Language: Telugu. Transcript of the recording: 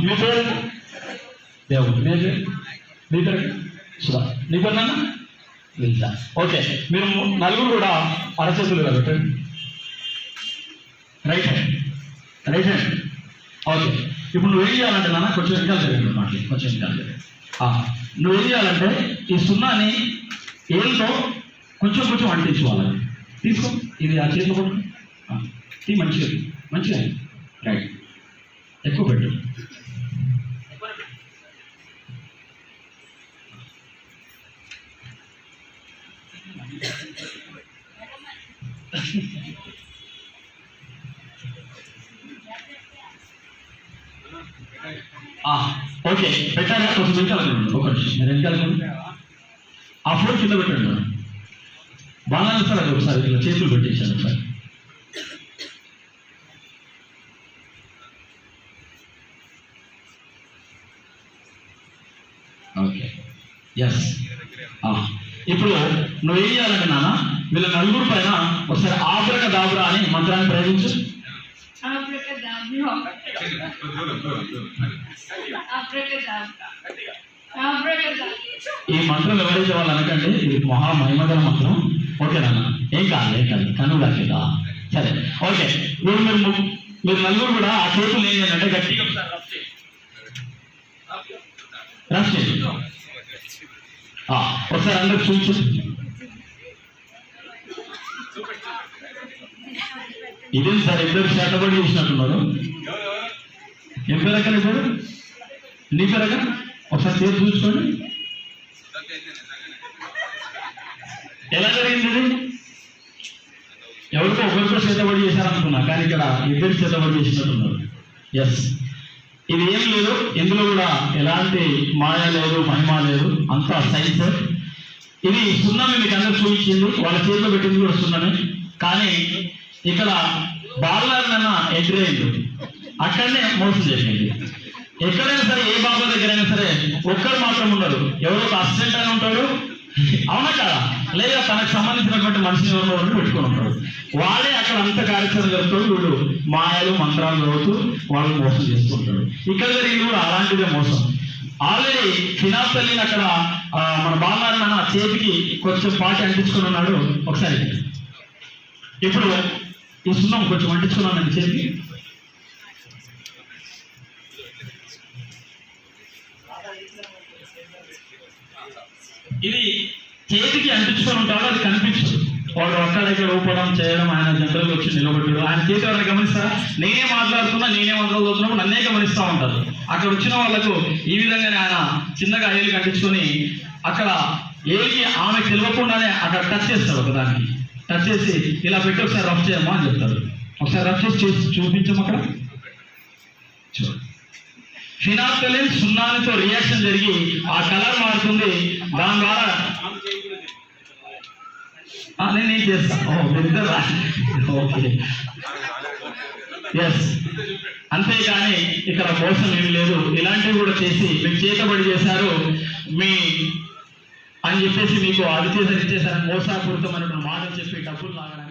నువ్వు చూడండి దేవుడు నేను నీ పేరు సుధా నీ పేరు నాన్న లిజా ఓకే మీరు నలుగురు కూడా అరచేతులు పెట్టండి. Right hand right hand okay ఇప్పుడు నువ్వు ఏం చేయాలంటే నాన్న కొంచెం వెనకాల జరిగింది మాట కొంచెం వెనకాల జరిగింది నువ్వు ఏం చేయాలంటే ఈ సున్నాని ఏళ్ళతో కొంచెం కొంచెం అంటించుకోవాలి. తీసుకో. ఇది ఆ చేతిలో కూడా ఆ, మంచిది. మంచిగా రైట్ ఓకే పెట్టాలి కొంచెం వెనకాల చూడండి ఒక నిమిషం. వెనకాల చూడండి. ఆ ఫోన్ కింద పెట్టండి. బాగా సార్ అది ఒకసారి? ఇట్లా చేతులు పెట్టేశాను ఒకసారి. ఓకే. ఎస్ ఇప్పుడు నువ్వు ఏం చేయాలంటే నాన్న వీళ్ళ నలుగురు పైన ఒకసారి ఆబ్రక దాబురా అని మంత్రాన్ని ప్రయోగించు. ఈ మంత్రం ఎవరైతే వాళ్ళు అనకండి ఇది మహా మహిమగల మంత్రం. ఓకే నాన్న? ఏం కాదు ఏం కాదు. కనుగ కదా సరే. ఓకే. మీరు మీరు మీరు నలుగురు కూడా ఆ చేతులు ఏం చేయాలంటే గట్టిగా ఒకసారి రఫ్ ఆ, ఒకసారి అందరు చూపించు. ఇదేం సార్ ఇద్దరు చేతబడి చూసినట్టున్నారు? ఏం పేరు అక్కడ ఇప్పుడు నీ ఒకసారి చేతి చూసుకోండి ఎలా జరిగింది ఇది? ఎవరికో ఒకరితో చేతబడి చేశారనుకున్నా కానీ ఇక్కడ ఇద్దరు చేతబడి చేసినట్టున్నారు. ఎస్ ఇది ఏం లేదు. ఇందులో కూడా ఎలాంటి మాయ లేదు మహిమ లేదు. అంతా సైన్స్ ఇది సున్నామి మీకు అందరూ చూపించింది. వాళ్ళ చేతిలో పెట్టింది కూడా సున్నమే. కానీ ఇక్కడ బాలన్న ఎంట్రీ అయింది అక్కడనే మోసం చేసింది. ఎక్కడైనా సరే ఏ బాబా దగ్గరైనా సరే ఒక్కరు మాత్రం ఉండరు ఎవరో ఒక అసిస్టెంట్ అని ఉంటాడు. అవునా కదా? లేదా తనకు సంబంధించినటువంటి మనిషిని ఎవరినో పెట్టుకుని పెట్టుకొని ఉంటాడు వాళ్ళే అంత కార్యక్రమం చెప్తాడు వీడు మాయలు మంత్రాలు చదువుతూ వాళ్ళు మోసం చేసుకుంటాడు. ఇక్కడ జరిగింది కూడా అలాంటిదే మోసం. ఆల్రెడీ ఫినాస్ తల్లిని అక్కడ మన బాలనారాయణ చేతికి కొంచెం పాటి అంటించుకుని ఉన్నాడు ఒకసారి. ఇప్పుడు ఈ సున్నం కొంచెం అంటించుకున్నాను చేతికి. ఇది చేతికి అంటించుకొని ఉంటాడు అది కనిపించదు ఊపడం చేయడం ఆయన జనరల్ వచ్చి నిలబడ్డాడు. ఆయన చేతి ఎవరైనా గమనిస్తారా? నేనే మాట్లాడుతున్నా నేనే మాట్లాడుతున్నప్పుడు నన్నే గమనిస్తూ ఉంటారు. అక్కడ వచ్చిన వాళ్ళకు ఈ విధంగానే ఆయన చిన్నగా ఏలు కట్టించుకొని అక్కడ ఏలికి ఆమె తెలియకుండానే అక్కడ టచ్ చేస్తారు ఒకదానికి. టచ్ చేసి ఇలా పెట్టి ఒకసారి రఫ్ చేయమ్మా అని చెప్తారు. ఒకసారి రఫ్ చేసి చూపించము అక్కడ. చూడు ఫినాప్టలిన్ సున్నానితో రియాక్షన్ జరిగి ఆ కలర్ మారుతుంది. దాని ద్వారా నేను చేస్తాను చేస్తా ఓకే. ఎస్ అంతేకాని ఇక్కడ మోసం ఏమి లేదు. ఇలాంటివి కూడా చేసి మీకు చేతబడి చేశారు. మీ అని చెప్పేసి మీకు అది చేశారు ఇచ్చేసారు చేశారని మోసాపూరితమైనటువంటి మాటలు చెప్పి డబ్బులు లాగడానికి.